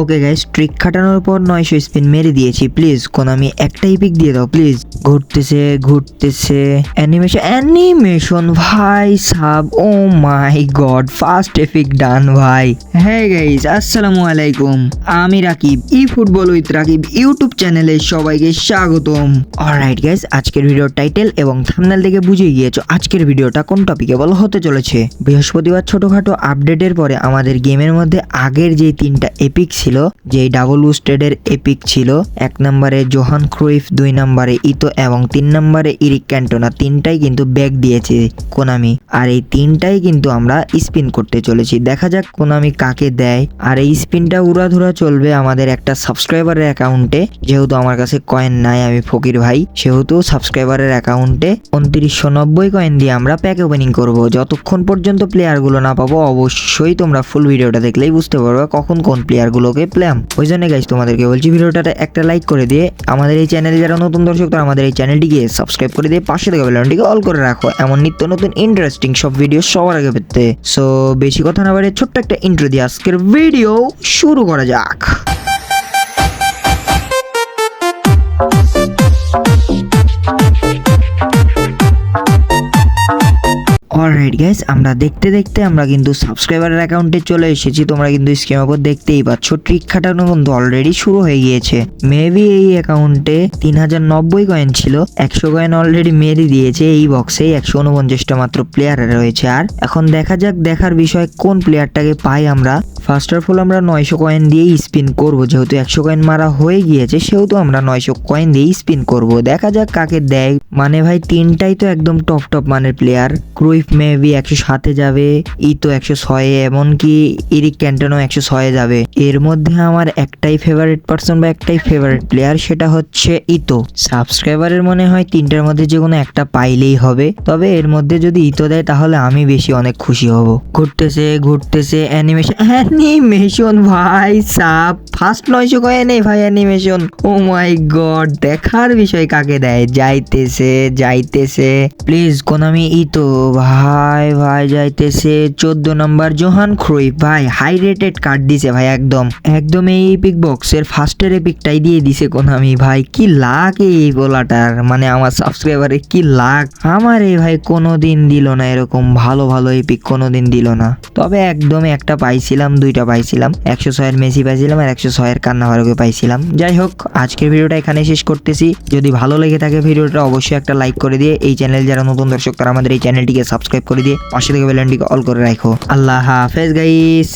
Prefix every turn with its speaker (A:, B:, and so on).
A: Okay guys trick খাটানোর পর নয়শো স্পিন মেরে দিয়েছি প্লিজ কোনামি একটাই পিক দিয়ে দাও প্লিজ ঘুরতেছে ঘুরতেছে। অ্যানিমেশন অ্যানিমেশন ভাই সাব ও my god first epic done ভাই। হ্যাঁ গাইস আসসালামু আলাইকুম। আমি রাকিব ই ফুটবল উইথ রাকিব ইউটিউব চ্যানেলে সবাইকে স্বাগতম। অলরাইট গাইস আজকের ভিডিওর টাইটেল এবং থাম্বনেল দেখে বুঝে গিয়েছো আজকের ভিডিওটা কোন টপিকে বলা হতে চলেছে। বৃহস্পতিবার ছোটখাটো আপডেটের পরে আমাদের গেমের মধ্যে আগের যে তিনটা এপিক ছিল যে ডাবল বুস্টেডের এপিক ছিল। এক নম্বরে জোহান ক্রুইফ, দুই নম্বরে ইতো এবং তিন নম্বরে ইরিক ক্যান্টোনা। তিনটাই কিন্তু ব্যাক দিয়েছে কোনামি। আর এই তিনটাই কিন্তু আমরা স্পিন করতে চলেছি। দেখা যাক কোনামি কাকে দেয়। আর এই স্পিনটা উড়াধুরা চলবে আমাদের একটা সাবস্ক্রাইবারের অ্যাকাউন্টে। যেহেতু আমার কাছে কয়েন নাই, আমি ফকির ভাই, সেহেতু সাবস্ক্রাইবারের অ্যাকাউন্টে উনত্রিশশো নব্বই কয়েন দিয়ে আমরা প্যাক ওপেনিং করব। যতক্ষণ পর্যন্ত প্লেয়ারগুলো না পাবো, অবশ্যই তোমরা ফুল ভিডিওটা দেখলেই বুঝতে পারবে কখন কোন প্লেয়ারগুলোকে প্ল্যাম। ওই জন্য গাইজ তোমাদেরকে বলছি ভিডিওটাতে একটা লাইক করে দিয়ে আমাদের এই চ্যানেলে যারা নতুন দর্শক, তারা আমাদের এই চ্যানেলটিকে সাবস্ক্রাইব করে দিয়ে পাশে থাকা বেলনটিকে অল করে রাখো। এমন নিত্য নতুন ইন্টারেস্টিং সব ভিডিও সবার আগে পেতে। সো বেশি কথা না বাড়ে ছোট্ট একটা ইন্ট্রো দিয়ে আজকের ভিডিও শুরু করা যাক। অলরাইট গাইস আমরা দেখতে দেখতে আমরা কিন্তু সাবস্ক্রাইবারের অ্যাকাউন্টে চলে এসেছি। তোমরা কিন্তু স্ক্রিনের উপর দেখতেই পাচ্ছ। ট্রিক খাটানো কিন্তু অলরেডি শুরু হয়ে গিয়েছে। মেবি এই অ্যাকাউন্টে তিন হাজার নব্বই কয়েন ছিল, একশো কয়েন অলরেডি মেরে দিয়েছে এই বক্সে একশো উনপঞ্চাশটা মাত্র প্লেয়ার রয়েছে। আর এখন দেখা যাক, দেখার বিষয় কোন প্লেয়ারটাকে পাই আমরা। ফার্স্ট অফ অল আমরা নয়শো কয়েন দিয়েই স্পিন করব। যেহেতু একশো কয়েন মারা হয়ে গিয়েছে, সেহেতু আমরা নয়শো কয়েন দিয়েই স্পিন করব। দেখা যাক কাকে দেয়। মানে ভাই, তিনটাই তো একদম টপ টপ মানের প্লেয়ার ক্রুইফ মেবি একশো সাতে যাবে ইতো একশো ছয়ে এমনকি ইরিক ক্যান্টনও একশো ছয়ে যাবে। এর মধ্যে আমার একটাই ফেভারিট পার্সন বা একটাই ফেভারিট প্লেয়ার সেটা হচ্ছে ইতো সাবস্ক্রাইবারের মনে হয় তিনটার মধ্যে যে কোনো একটা পাইলেই হবে। তবে এর মধ্যে যদি ইতো দেয়, তাহলে আমি বেশি অনেক খুশি হব। ঘুরতেছে ঘুরতেছে অ্যানিমেশন অ্যানিমেশন ভাই, সাপ। ফার্স্ট নয়শো কয়ে নেই ভাই অ্যানিমেশন ও মাই গড দেখার বিষয় কাকে দেয়? যাইতেছে যাইতেছে। প্লিজ কোন আমি ইতো ভাই। ভাই ভাই যাইতেছে। চোদ্দ নম্বর জোহান ক্রুইফ ভাই হাই রেটেড কার্ড দিছে ভাই একদম। একদম এই এপিক বক্সের ফার্স্টের এপিকটাই দিয়ে দিছে কোনামি। ভাই, কি লাখ এই বলাটার মানে আমার সাবস্ক্রাইবারে কি লাখ? আমার এই ভাই কোনোদিন দিল না এরকম ভালো ভালো এপিক কোনোদিন দিল না। তবে একদমই একটা পাইছিলাম, দুইটা পাইছিলাম। একশো ছয়ের মেসি পাইছিলাম আর একশো ছয়ের কান্নাভারকে পাইছিলাম। যাই হোক, আজকের ভিডিওটা এখানে শেষ করতেছি। যদি ভালো লেগে থাকে ভিডিওটা, অবশ্যই একটা লাইক করে দিয়ে এই চ্যানেল যারা নতুন দর্শক, তারা আমাদের এই চ্যানেলটিকে সাবস্ক্রাইব করে দিয়ে পাশে থেকে বেলানটিকে অল করে রাখো। আল্লাহ হাফেজ গাইস